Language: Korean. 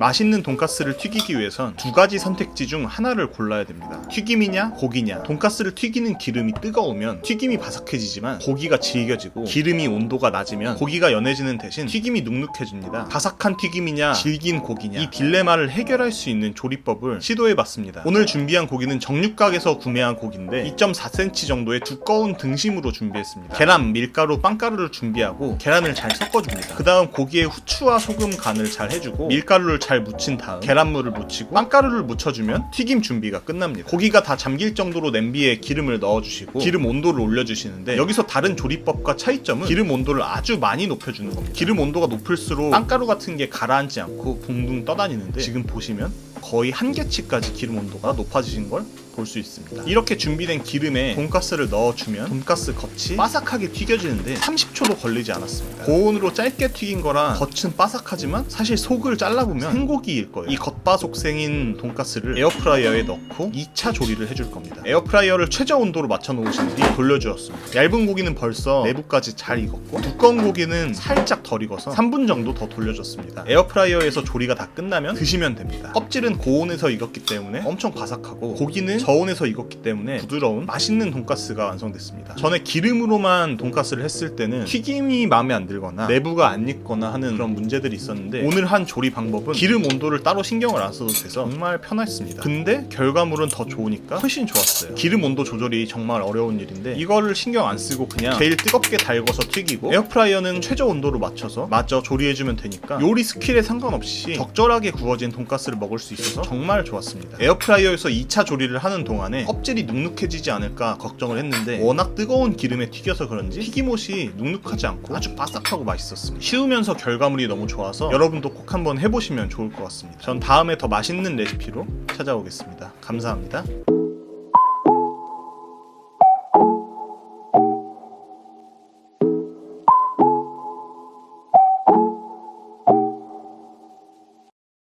맛있는 돈가스를 튀기기 위해선 두 가지 선택지 중 하나를 골라야 됩니다. 튀김이냐 고기냐. 돈가스를 튀기는 기름이 뜨거우면 튀김이 바삭해지지만 고기가 질겨지고 기름이 온도가 낮으면 고기가 연해지는 대신 튀김이 눅눅해집니다. 바삭한 튀김이냐 질긴 고기냐 이 딜레마를 해결할 수 있는 조리법을 시도해봤습니다. 오늘 준비한 고기는 정육각에서 구매한 고기인데 2.4cm 정도의 두꺼운 등심으로 준비했습니다. 계란, 밀가루, 빵가루를 준비하고 계란을 잘 섞어줍니다. 그 다음 고기에 후추와 소금 간을 잘 해주고 밀가루를 잘 묻힌 다음 계란물을 묻히고 빵가루를 묻혀주면 튀김 준비가 끝납니다. 고기가 다 잠길 정도로 냄비에 기름을 넣어주시고 기름 온도를 올려주시는데 여기서 다른 조리법과 차이점은 기름 온도를 아주 많이 높여주는 겁니다. 기름 온도가 높을수록 빵가루 같은 게 가라앉지 않고 붕붕 떠다니는데 지금 보시면 거의 한계치까지 기름 온도가 높아지신 걸볼 수 있습니다. 이렇게 준비된 기름에 돈가스를 넣어주면 돈가스 겉이 바삭하게 튀겨지는데 30초도 걸리지 않았습니다. 고온으로 짧게 튀긴 거라 겉은 바삭하지만 사실 속을 잘라보면 생고기일 거예요. 이 겉바속생인 돈가스를 에어프라이어에 넣고 2차 조리를 해줄 겁니다. 에어프라이어를 최저 온도로 맞춰 놓으신 뒤 돌려주었습니다. 얇은 고기는 벌써 내부까지 잘 익었고 두꺼운 고기는 살짝 덜 익어서 3분 정도 더 돌려줬습니다. 에어프라이어에서 조리가 다 끝나면 드시면 됩니다. 껍질은 고온에서 익었기 때문에 엄청 바삭하고 고기는 저온에서 익었기 때문에 부드러운 맛있는 돈가스가 완성됐습니다. 전에 기름으로만 돈가스를 했을 때는 튀김이 마음에 안 들거나 내부가 안 익거나 하는 그런 문제들이 있었는데 오늘 한 조리 방법은 기름 온도를 따로 신경을 안 써도 돼서 정말 편했습니다. 근데 결과물은 더 좋으니까 훨씬 좋았어요. 기름 온도 조절이 정말 어려운 일인데 이거를 신경 안 쓰고 그냥 제일 뜨겁게 달궈서 튀기고 에어프라이어는 최저 온도로 맞춰서 마저 조리해주면 되니까 요리 스킬에 상관없이 적절하게 구워진 돈가스를 먹을 수 있어서 정말 좋았습니다. 에어프라이어에서 2차 조리를 하는 동안에 껍질이 눅눅해지지 않을까 걱정을 했는데 워낙 뜨거운 기름에 튀겨서 그런지 튀김옷이 눅눅하지 않고 아주 바삭하고 맛있었습니다. 쉬우면서 결과물이 너무 좋아서 여러분도 꼭 한번 해보시면 좋을 것 같습니다. 전 다음에 더 맛있는 레시피로 찾아오겠습니다. 감사합니다.